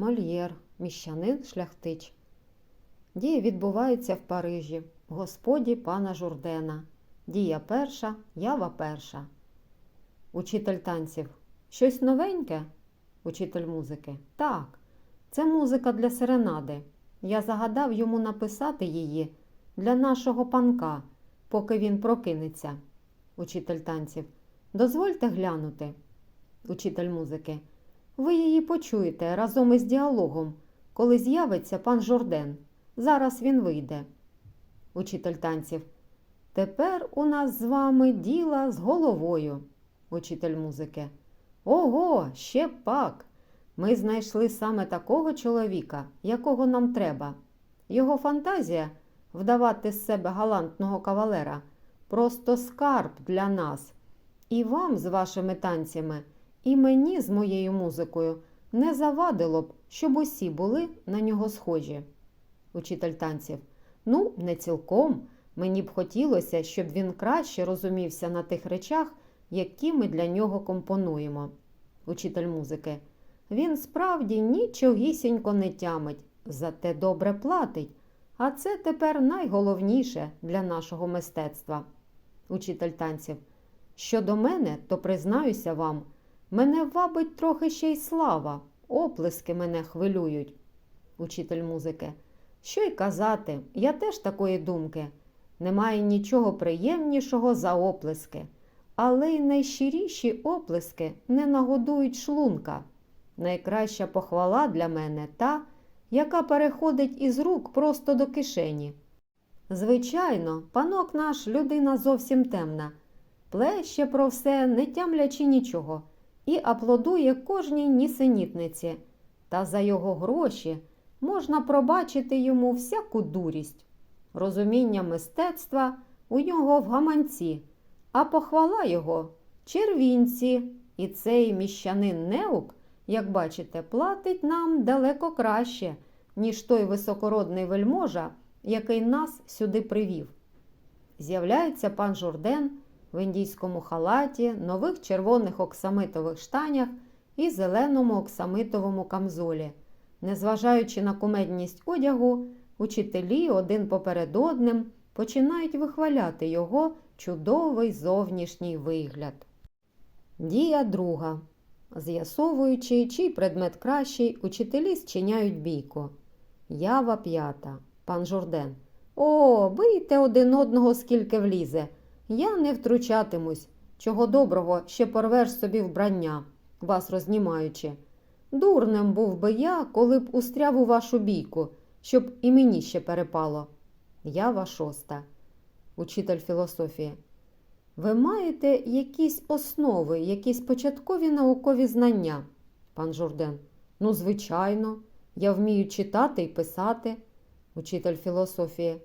Мольєр, міщанин шляхтич. Дія відбувається в Парижі, господі пана Журдена. Дія перша, ява перша. Учитель танців. Щось новеньке? Учитель музики. Так, це музика для серенади. Я загадав йому написати її для нашого панка, поки він прокинеться. Учитель танців. Дозвольте глянути. Учитель музики. Ви її почуєте разом із діалогом, коли з'явиться пан Жорден. Зараз він вийде. Учитель танців. Тепер у нас з вами діла з головою. Учитель музики. Ого, ще пак. Ми знайшли саме такого чоловіка, якого нам треба. Його фантазія вдавати з себе галантного кавалера просто скарб для нас. І вам з вашими танцями, і мені з моєю музикою не завадило б, щоб усі були на нього схожі. Учитель танців. Ну, не цілком. Мені б хотілося, щоб він краще розумівся на тих речах, які ми для нього компонуємо. Учитель музики. Він справді нічогісінько не тямить, зате добре платить. А це тепер найголовніше для нашого мистецтва. Учитель танців. Щодо мене, то признаюся вам, мене вабить трохи ще й слава, оплески мене хвилюють. Учитель музики. Що й казати, я теж такої думки. Немає нічого приємнішого за оплески, але й найщиріші оплески не нагодують шлунка. Найкраща похвала для мене та, яка переходить із рук просто до кишені. Звичайно, панок наш людина зовсім темна, плеще про все, не тямлячи нічого, і аплодує кожній нісенітниці, та за його гроші можна пробачити йому всяку дурість. Розуміння мистецтва у нього в гаманці, а похвала його червінці, і цей міщанин неук, як бачите, платить нам далеко краще, ніж той високородний вельможа, який нас сюди привів. З'являється пан Журден в індійському халаті, нових червоних оксамитових штанях і зеленому оксамитовому камзолі. Незважаючи на кумедність одягу, учителі один поперед одним починають вихваляти його чудовий зовнішній вигляд. Дія друга. З'ясовуючи, чий предмет кращий, учителі зчиняють бійку. Ява п'ята. Пан Журден. О, бийте один одного скільки влізе. Я не втручатимусь. Чого доброго ще порвеш собі вбрання, вас рознімаючи. Дурним був би я, коли б устряв у вашу бійку, щоб і мені ще перепало. Ява шоста. Учитель філософії. Ви маєте якісь основи, якісь початкові наукові знання? Пан Журден. Ну, звичайно, я вмію читати і писати. Учитель філософії.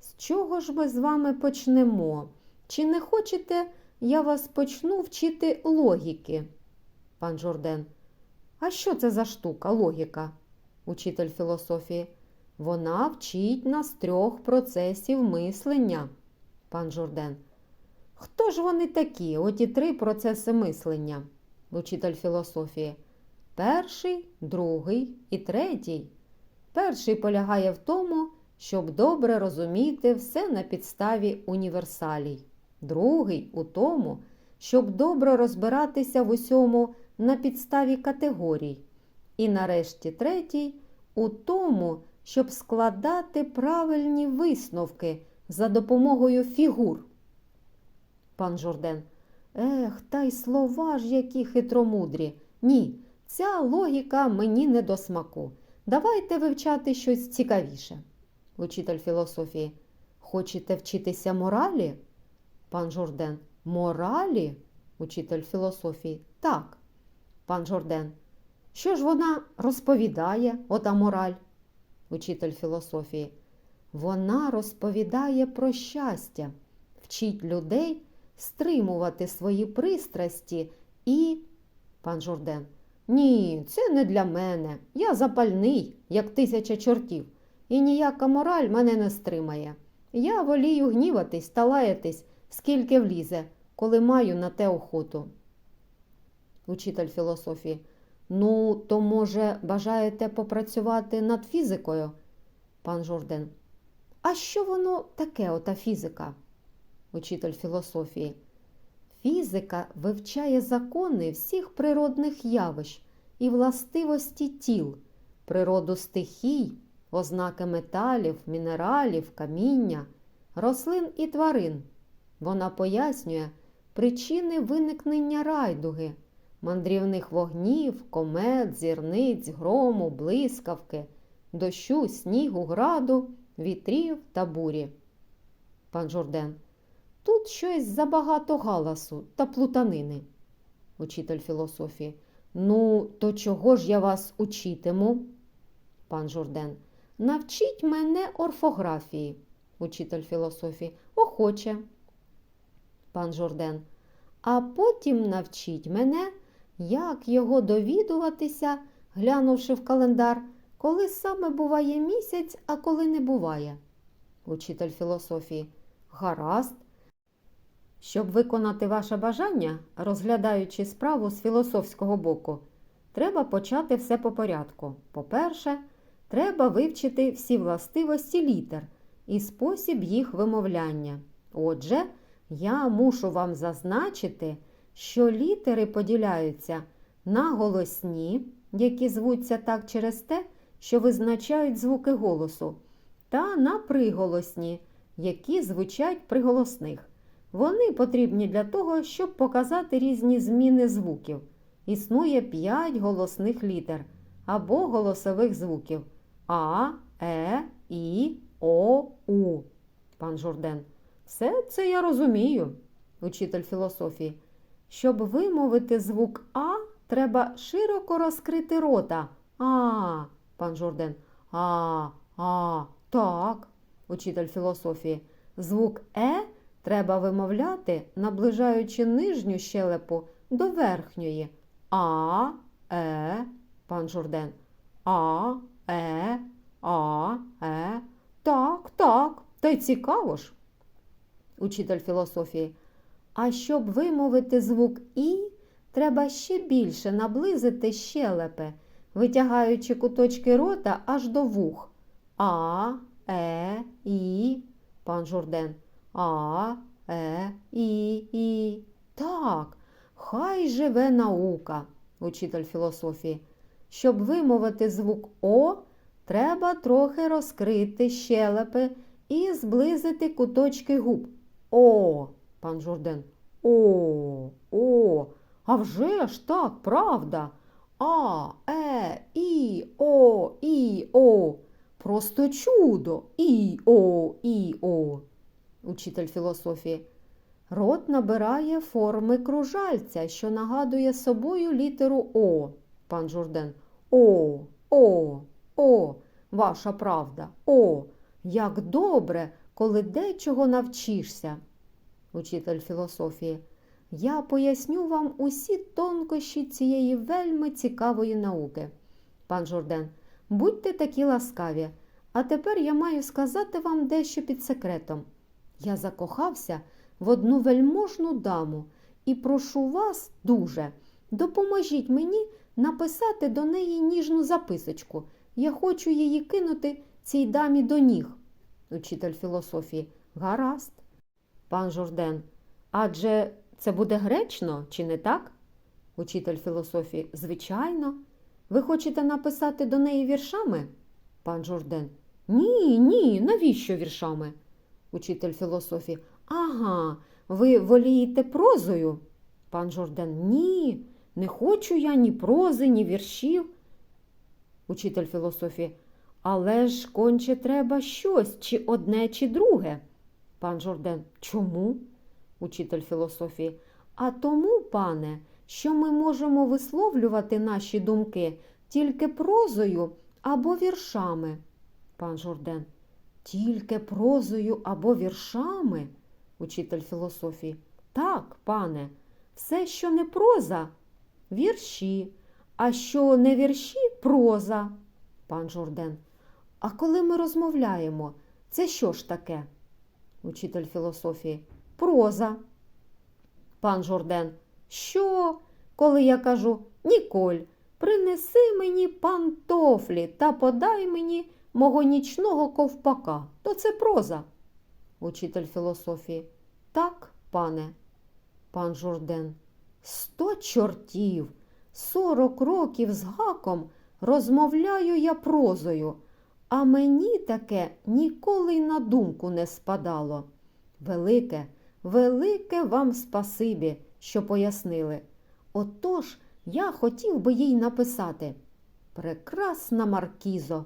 З чого ж ми з вами почнемо? Чи не хочете, я вас почну вчити логіки? Пан Жорден. А що це за штука, логіка? Учитель філософії. Вона вчить нас трьох процесів мислення. Пан Жорден. Хто ж вони такі, оті три процеси мислення? Учитель філософії. Перший, другий і третій. Перший полягає в тому, щоб добре розуміти все на підставі універсалій. Другий у тому, щоб добре розбиратися в усьому на підставі категорій. І нарешті третій у тому, щоб складати правильні висновки за допомогою фігур. Пан Жорден. Ех, та й слова ж які хитромудрі. Ні, ця логіка мені не до смаку. Давайте вивчати щось цікавіше. Учитель філософії. Хочете вчитися моралі? Пан Жорден. Моралі? Учитель філософії. Так. Пан Жорден. Що ж вона розповідає, ота мораль? Учитель філософії. Вона розповідає про щастя, вчить людей стримувати свої пристрасті і. Пан Жорден. Ні, це не для мене. Я запальний, як тисяча чортів, і ніяка мораль мене не стримає. Я волію гніватись та лаятись, скільки влізе, коли маю на те охоту. Учитель філософії. Ну, то, може, бажаєте попрацювати над фізикою? Пан Журден. А що воно таке, ота фізика? Учитель філософії. Фізика вивчає закони всіх природних явищ і властивості тіл, природу стихій, ознаки металів, мінералів, каміння, рослин і тварин. Вона пояснює причини виникнення райдуги, мандрівних вогнів, комет, зірниць, грому, блискавки, дощу, снігу, граду, вітрів та бурі. Пан Жорден. Тут щось забагато галасу та плутанини. Учитель філософії. Ну, то чого ж я вас учитиму? Пан Жорден. Навчіть мене орфографії. Учитель філософії. Охоче. Пан Жорден. А потім навчіть мене, як його довідуватися, глянувши в календар, коли саме буває місяць, а коли не буває. Учитель філософії. Гаразд. Щоб виконати ваше бажання, розглядаючи справу з філософського боку, треба почати все по порядку. По-перше, треба вивчити всі властивості літер і спосіб їх вимовляння. Отже, я мушу вам зазначити, що літери поділяються на голосні, які звуться так через те, що визначають звуки голосу, та на приголосні, які звучать при голосних. Вони потрібні для того, щоб показати різні зміни звуків. Існує п'ять голосних літер або голосових звуків А, Е, І, О, У. Пан Журден. Все це я розумію, учитель філософії. Щоб вимовити звук А, треба широко розкрити рота. А, пан Журден. А, а, так, учитель філософії. Звук Е треба вимовляти, наближаючи нижню щелепу до верхньої. А, Е, пан Журден. А, Е, А, Е. Так, так, та й цікаво ж. Учитель філософії. А щоб вимовити звук І, треба ще більше наблизити щелепи, витягаючи куточки рота аж до вух. А, Е, І, пан Журден. А, Е, І, І. Так, хай живе наука, учитель філософії. Щоб вимовити звук О, треба трохи розкрити щелепи і зблизити куточки губ. О, пан Журден. О, о, а вже ж так, правда. А, Е, І, О, І, О. Просто чудо. І, О, І, О. Учитель філософії. Рот набирає форми кружальця, що нагадує собою літеру О. Пан Журден. О, О, О, ваша правда. О, як добре, коли дечого навчишся. Учитель філософії. Я поясню вам усі тонкощі цієї вельми цікавої науки. Пан Журден, будьте такі ласкаві, а тепер я маю сказати вам дещо під секретом. Я закохався в одну вельможну даму і прошу вас дуже, допоможіть мені написати до неї ніжну записочку. Я хочу її кинути цій дамі до ніг. Учитель філософії. Гаразд. Пан Журден. Адже це буде гречно, чи не так? Учитель філософії. Звичайно. Ви хочете написати до неї віршами? Пан Журден. Ні, ні, навіщо віршами? Учитель філософії. Ага, ви волієте прозою? Пан Жорден. Ні, не хочу я ні прози, ні віршів. Учитель філософії. Але ж конче треба щось, чи одне, чи друге. Пан Жорден. Чому? Учитель філософії. А тому, пане, що ми можемо висловлювати наші думки тільки прозою або віршами. Пан Жорден. Тільки прозою або віршами, учитель філософії. Так, пане, все, що не проза, вірші, а що не вірші проза. Пан Жорден. А коли ми розмовляємо, це що ж таке? Учитель філософії. Проза. Пан Жорден. Що, коли я кажу Ніколь, Принеси мені пантофлі та подай мені мого нічного ковпака. То це проза. Учитель філософії. Так, пане. Пан Журден. Сто чортів, сорок років з гаком розмовляю я прозою, а мені таке ніколи й на думку не спадало. Велике, велике вам спасибі, що пояснили. Отож, я хотів би їй написати Прекрасна Маркізо,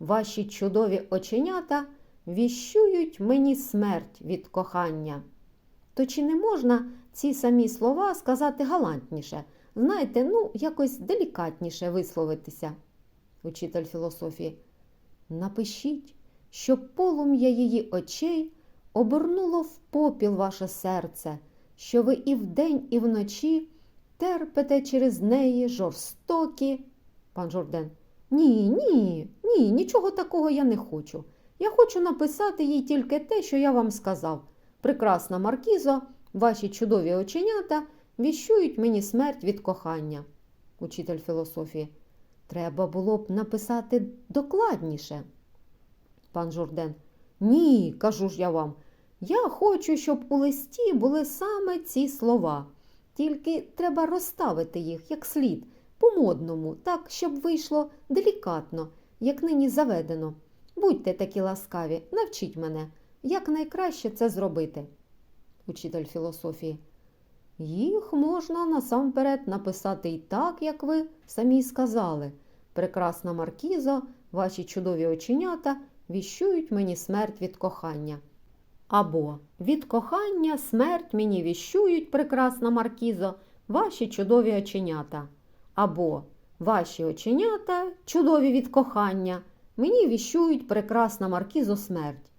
ваші чудові оченята віщують мені смерть від кохання. То чи не можна ці самі слова сказати галантніше? Знаєте, ну, якось делікатніше висловитися, учитель філософії. Напишіть, щоб полум'я її очей обернуло в попіл ваше серце, що ви і вдень, і вночі терпите через неї жорстокі. Пан Жорден. Ні, ні, ні, нічого такого я не хочу. Я хочу написати їй тільки те, що я вам сказав. Прекрасна Маркізо, ваші чудові оченята віщують мені смерть від кохання. Учитель філософії. Треба було б написати докладніше. Пан Журден. Ні, кажу ж я вам. Я хочу, щоб у листі були саме ці слова. Тільки треба розставити їх як слід, по-модному, так, щоб вийшло делікатно, як нині заведено. Будьте такі ласкаві, навчіть мене, як найкраще це зробити. Учитель філософії. Їх можна насамперед написати і так, як ви самі сказали. Прекрасна Маркізо, ваші чудові оченята віщують мені смерть від кохання. Або від кохання смерть мені віщують, прекрасна Маркізо, ваші чудові оченята. Або ваші оченята, чудові від кохання, мені віщують прекрасна Маркізо смерть.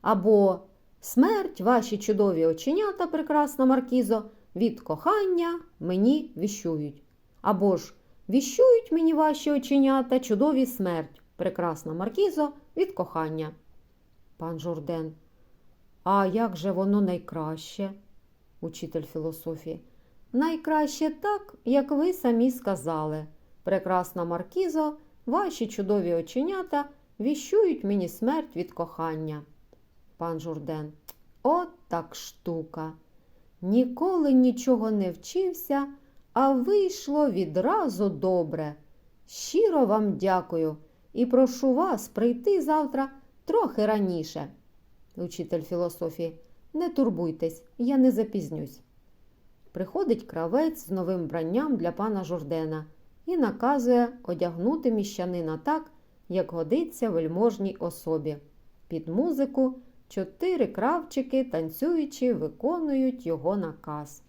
Або смерть, ваші чудові оченята, прекрасна Маркізо, від кохання мені віщують. Або ж віщують мені ваші оченята, чудові смерть, прекрасна Маркізо, від кохання. Пан Журден. А як же воно найкраще? Учитель філософії. Найкраще так, як ви самі сказали. Прекрасна Маркізо, ваші чудові оченята віщують мені смерть від кохання. Пан Журден. От так штука. Ніколи нічого не вчився, а вийшло відразу добре. Щиро вам дякую і прошу вас прийти завтра трохи раніше. Учитель філософії. Не турбуйтесь, я не запізнюсь. Приходить кравець з новим бранням для пана Журдена і наказує одягнути міщанина так, як годиться вельможній особі. Під музику чотири кравчики, танцюючи, виконують його наказ.